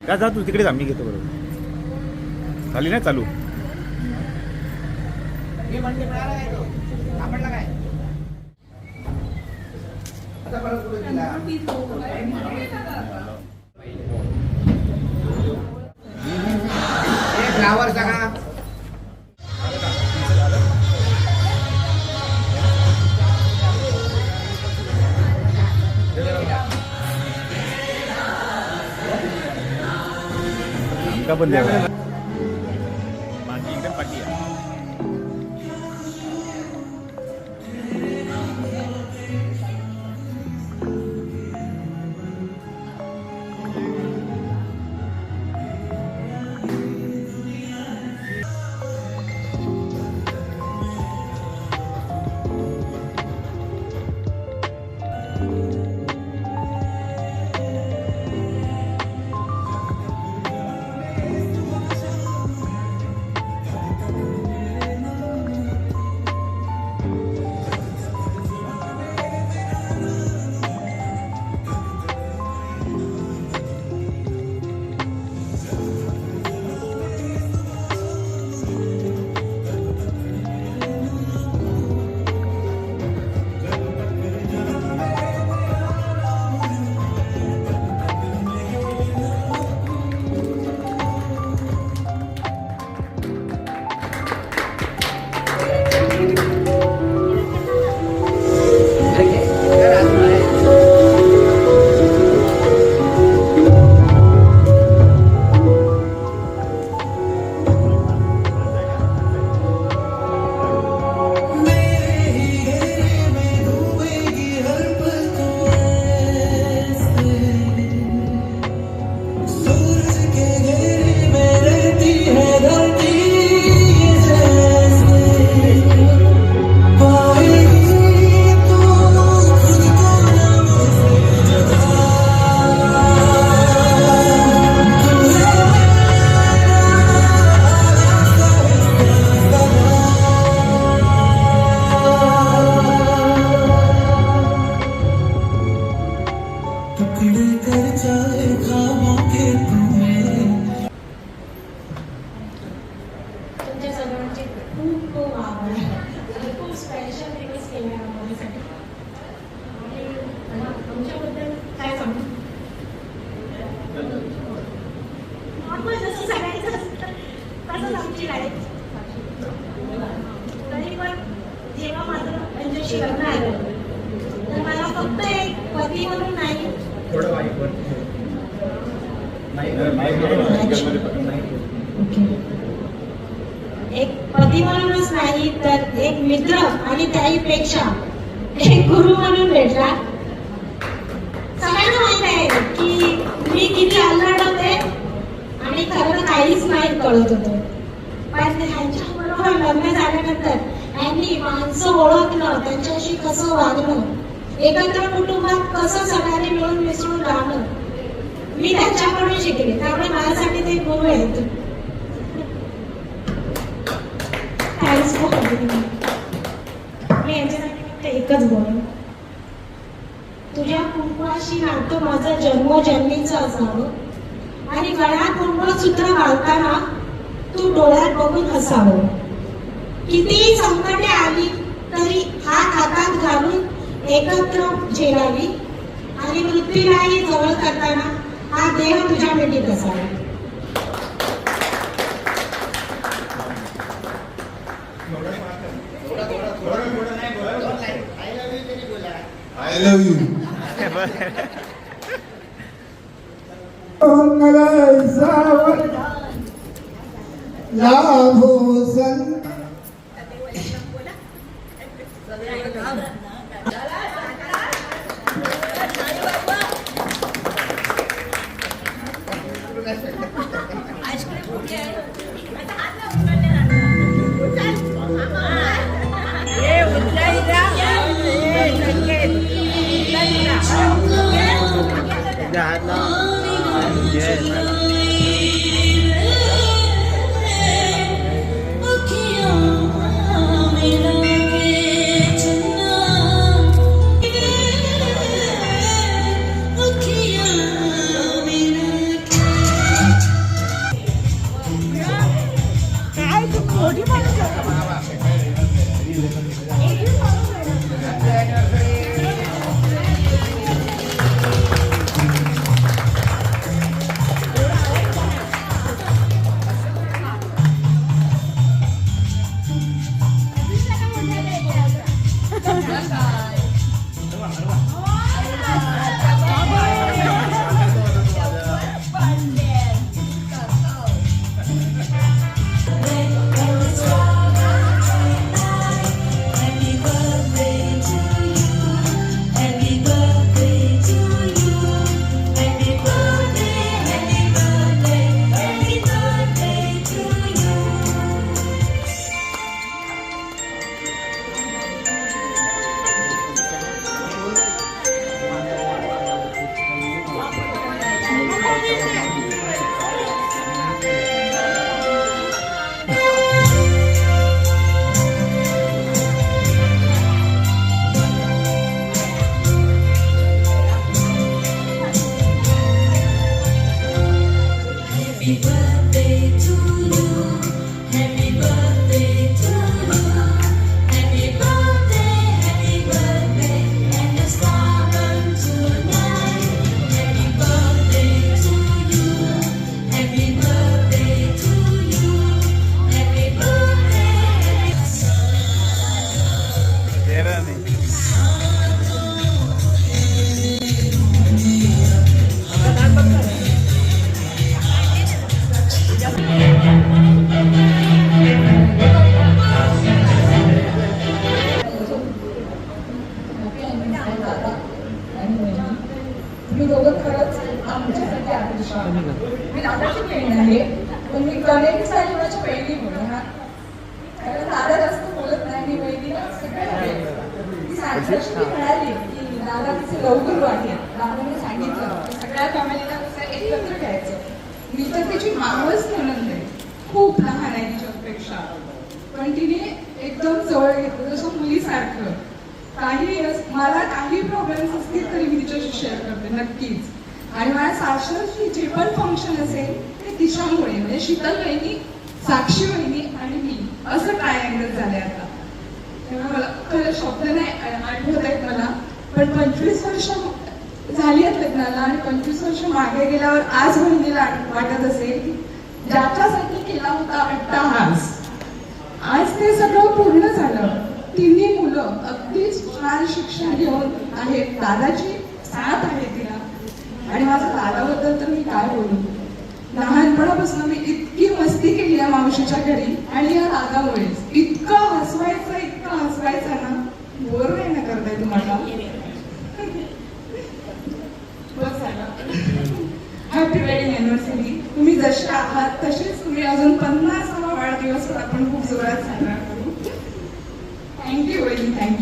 का जा तू तिकडे जा मी घेतो बरोबर. झाली ना चालू? Flower आमका पण द्यावा तर मला फक्त एक पती म्हणून नाही एक पती म्हणूनच नाही तर एक मित्र आणि त्याहीपेक्षा एक गुरु म्हणून भेटला. सगळ्यांना माहीत आहे की मी किती अल्लड होते आणि खरं काहीच नाही कळत होतो. पण ह्यांच्या बरोबर लग्न झाल्यानंतर त्यांनी माणसं ओळखणं त्यांच्याशी कसं वागणं एकत्र कुटुंबात कसं सगळ्यांनी मिळून मिसळून राहणं. मी त्यांच्याकडून शिकले त्यामुळे माझ्यासाठी ते गुरु आहेत. मी यांच्यासाठी एकच बोल तुझ्या कुंकवाशी नातं माझं जन्मजन्मीचं असावं. आणि गळ्यात सुद्धा घालताना तू डोळ्यात बघून हसावं. कितीही संकटे आली तरी हात हातात घालून एकत्र झेलावी आणि मृत्यूलाही जवळ करताना हा देह तुझ्या मिठीत असावा I love you. लाभो Gracias. आमच्यासाठी आदर्श मी दादाची बहीण आहे. पण मी कनेक्ट जीवनाची बहिणी म्हणून कारण दादा जास्त बोलत नाही मी बहिणीला सगळं आहे. की दादा तिचे लवकर आहे. दादाने सांगितलं सगळ्या फॅमिलीला कसं एकत्र घ्यायचं मी तर तिची मावच म्हणून नाही. खूप लहान आहे तिच्यापेक्षा पण तिने एकदम जवळ घेतलं जसं मुलीसारखं. काही मला काही प्रॉब्लेम्स असतील तरी मी तिच्याशी शेअर करते नक्कीच. आणि माझ्या सासरची जे पण फंक्शन असेल ते तिच्यामुळे म्हणजे शीतल वहिनी साक्षी वहिनी आणि मी असं ट्रायंगल झालंय आता. तेव्हा मला खरं शब्द नाही आठवत आहेत मला पण पंचवीस वर्ष झाली आहेत लग्नाला आणि पंचवीस वर्ष मागे गेल्यावर आज बहिणीला वाटत असेल की ज्याच्यासाठी केला होता अट्टाहास. आज ते सगळं पूर्ण झालं. तिन्ही मुलं अगदीच छान शिक्षण घेऊन आहेत. दादाची साथ आहे आणि माझ्या दादाबद्दल तर मी काय बोलू? लहानपणापासून मी इतकी मस्ती केली या मावशीच्या घरी आणि या दादामुळेच इतकं हसवायचं इतकं हसवायचं ना बोर नाही ना करताय तुम्हाला? हॅपी वेडिंग अॅनिव्हर्सरी तुम्ही जसे आहात तसेच तुम्ही अजून पन्नासावा वाढदिवस आपण खूप जोरात साजरा करू. Thank you wedding thank you